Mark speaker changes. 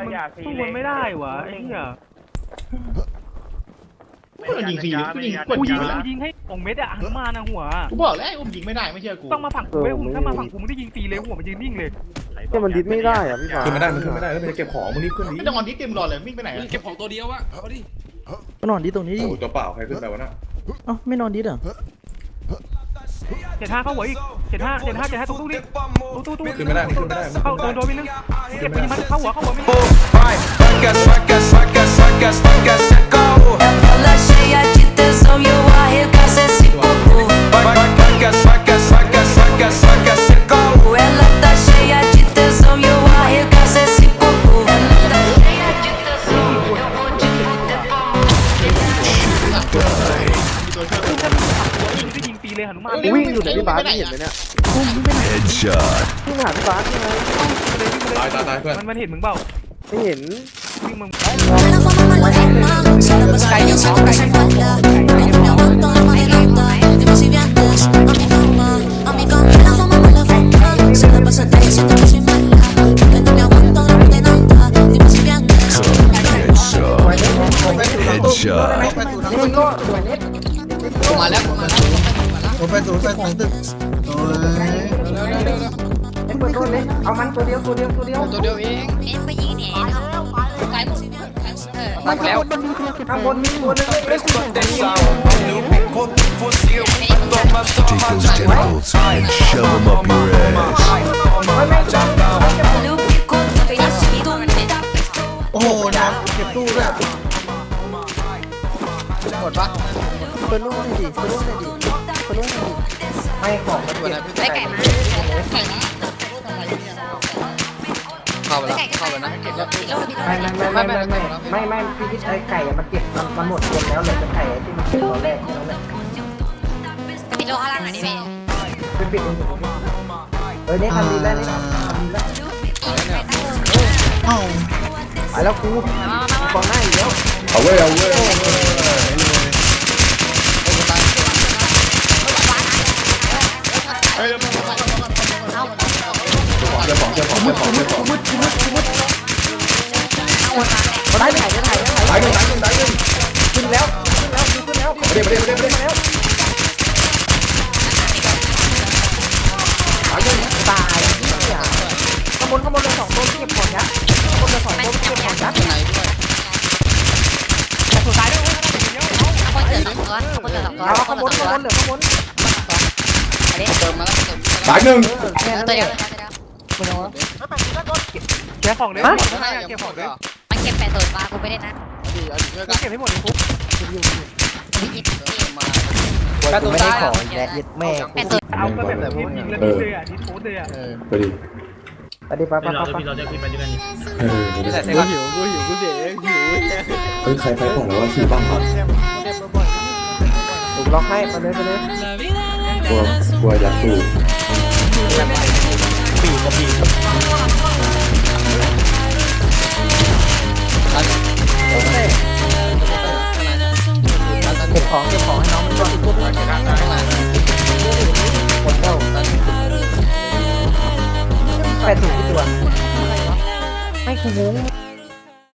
Speaker 1: มึง
Speaker 2: อย่าซี
Speaker 1: สู้
Speaker 2: เลย
Speaker 1: มันไม่ได้วะไอ้เหี้ย
Speaker 3: กูโดนยิงฟรีกูยิงกด
Speaker 1: กู
Speaker 3: ยิ
Speaker 1: ยิ
Speaker 3: ง
Speaker 1: ง
Speaker 3: ไปแล้ว
Speaker 1: กูยิงให้สองเม็ดอะหันมานะหัว
Speaker 3: กูบอกแล้วไอ้อุ้มยิงไม่ได้ไม่เชื่อกู
Speaker 1: ต้องมาฝั่งกูไอ้อุ้มถ้ามาฝั่งกูมึงได้ยิงฟรีเลยหัวมันยืนนิ่งเลย
Speaker 4: เนี่ยมันดิสไม่ได้อะพี่ฟ้า
Speaker 5: ขึ้นไม่ได้มันขึ้นไม่ได้แล้วมันจะเก็บของมึงรีบขึ้นดิ
Speaker 3: ไม่ต้องออนดิสเต็มรอเลยวิ่งไปไหนอะ
Speaker 6: เก็บของตัวเดียวอะเอาดิ
Speaker 7: ก็นอนดิตรงนี้ดิ
Speaker 5: โอ้ตัวเปล่าใครขึ้นไปวะน่ะ
Speaker 7: เอ้าไม่นอนดิอะ
Speaker 1: เจ็ดห้าเข้าหัวอีกเจ็ดห้าเจ็ดห้าเจ็ดห้าตุ๊กตุ๊กดิตุ๊กตุ๊กตุ๊ก
Speaker 5: ขึ้นไม่ได้นี่ขึ้นไม่ได้มัน
Speaker 1: เข้า
Speaker 5: ขึ้น
Speaker 1: โด
Speaker 5: ไม่
Speaker 1: น
Speaker 5: ได้
Speaker 1: โดนไปนึงเก็บไปมันเข้าหัวเข้าหัวไม่ได้
Speaker 8: Saca, saca, saca, saca, saca, saca.
Speaker 9: Ela cheia de tesão e eu arregaço esse popô.
Speaker 8: Vai, vai, saca, saca, saca, saca, saca, saca.
Speaker 9: Ela tá cheia de tesão e eu arregaço esse popô. Ela tá cheia de tesão, eu vou te fuder com
Speaker 1: ยิงได้ยิงฟรี เลยหนุมาน
Speaker 4: วิ่งอยู่เนี่ยพี่ฟ้าไม่เห็นเลยเนี่ย
Speaker 8: Headshot.
Speaker 4: วิ่งหาพี่ฟ้าใช่ไหม
Speaker 5: ตายตายตายเพื่อน
Speaker 1: มันมันเห็นมึงเปล่า
Speaker 4: ไม่เห็น
Speaker 1: วิ่งมึง
Speaker 9: Ela forma mala forma, se ela passa por isso, nunca se falha. Quando me aguanto, ela me relata. Dime si vienes a mi cama, a mi cama. Ela forma mala forma, se ela pasa por isso, nunca se mala. Cuando me aguanto, no puede nada. Dime si vienes a mi cama.
Speaker 8: Headshot.
Speaker 3: มาแล้วมาแล้ว
Speaker 7: ผมไปสูงไปของตึกโอ้ย
Speaker 4: เอามันตัวเดียวตัวเดียวตัวเดียว
Speaker 3: ตัวเดียวเอง
Speaker 9: เอ็มไปยิงเนี่ย
Speaker 3: ตักแล้ว
Speaker 4: ข้างบนมีตัวนึงเลย
Speaker 8: Take those tentacles and shove them up your ass.
Speaker 9: Olha o bico do pedaço do me dá
Speaker 7: โอ้โหน้ำเก็บตู้ด้วย
Speaker 3: หมดปะ
Speaker 7: เปิดลูกหน่อยดิเปิดลูกหน่อยดิ เปิดลูกหน่อยดิ
Speaker 4: ไม่ของมัน
Speaker 3: ตัวไหน
Speaker 4: เก็บ
Speaker 3: พี่ไก่มาไก่มาเข้าไปแล้วเข้าไปนะเก็บแล้ว
Speaker 4: ไม่ไม่ไม่ไม่ไม่ไม่ไม่พี่ที่ใช้ไก่อะมันเก็บมันมันหมดเกมแล้วเหลือแต่ไก่ที่มันเก็บตอนแรกนั่นแหละ
Speaker 9: ปิดโลข้างล่างหน่อยดิพี่
Speaker 4: ไปปิดมันอยู่เออเนี่ยทำดีแล้วนี่ทำดีแล้ว
Speaker 7: เอ้า
Speaker 4: ไปแล้วกูกองหน้าอีกแล้ว
Speaker 5: เอาเว้ยเอาเว้ย จ้าของเจ้าของเจ้าเจ้าของ
Speaker 4: มาได้ถ่ายได้ถ่ายได้ถ่าย
Speaker 5: ตายหนึ่งตายหนึ่งตายหนึ่ง
Speaker 4: ขึ้นแล้วขึ้นแล้วขึ้นแล้ว
Speaker 5: เดี๋ยวเดี๋ยวเดี๋ยวเดี๋ยว
Speaker 4: ตายเนี่ยข้างบนข้างบนเลยสองตัวเก็บของยัดข้างบนเลยสองตัวเก็บของยัด
Speaker 3: ตัวไหนด้วย
Speaker 1: แต่สุดท้ายด้วยเว้ยเดี๋ยวเอา
Speaker 9: คนเจอสองตัวคนเจอสองตัว
Speaker 4: เอข้างบนข้างบนเหลือข้างบน
Speaker 3: เติมมาแล้วเติม
Speaker 5: ตายหนึ่ง
Speaker 4: แค่นั้น
Speaker 9: ตัว
Speaker 4: เอ
Speaker 9: เดียว
Speaker 4: ง
Speaker 1: แกะของเลย
Speaker 3: ฮะ
Speaker 1: ให้อะเก็บของเลย
Speaker 9: มันเก็บแปดตัวปลากูไม่ได้นะ
Speaker 3: ดีเอาดีช่วย
Speaker 1: กู
Speaker 3: กัน
Speaker 1: เก็บให้หมดเลยฟุ๊ก
Speaker 3: มา
Speaker 4: กูไม่ได้ของแดดยึดแม่
Speaker 9: แปดตัว
Speaker 1: เอาก็แบบที่ยิงแล้วดิเลยอะดิโพสเลยอะ
Speaker 3: เออ
Speaker 5: ไปดิ
Speaker 4: ไปดิไปไปไปไป
Speaker 5: เออเดี๋ยว
Speaker 3: หิวกูหิวกูเสียหิว
Speaker 5: เฮ้ยใครไปก่อนแล้วว่าคิวบ้างครับ
Speaker 4: ถูกล็อกให้ไปเลยไปเลย
Speaker 5: กลัวกลัวยั ดตู้
Speaker 4: เก็บของเก็บของให้น้องมันก่อนหมดแล้วแปดถูกตัว ไม่กูงง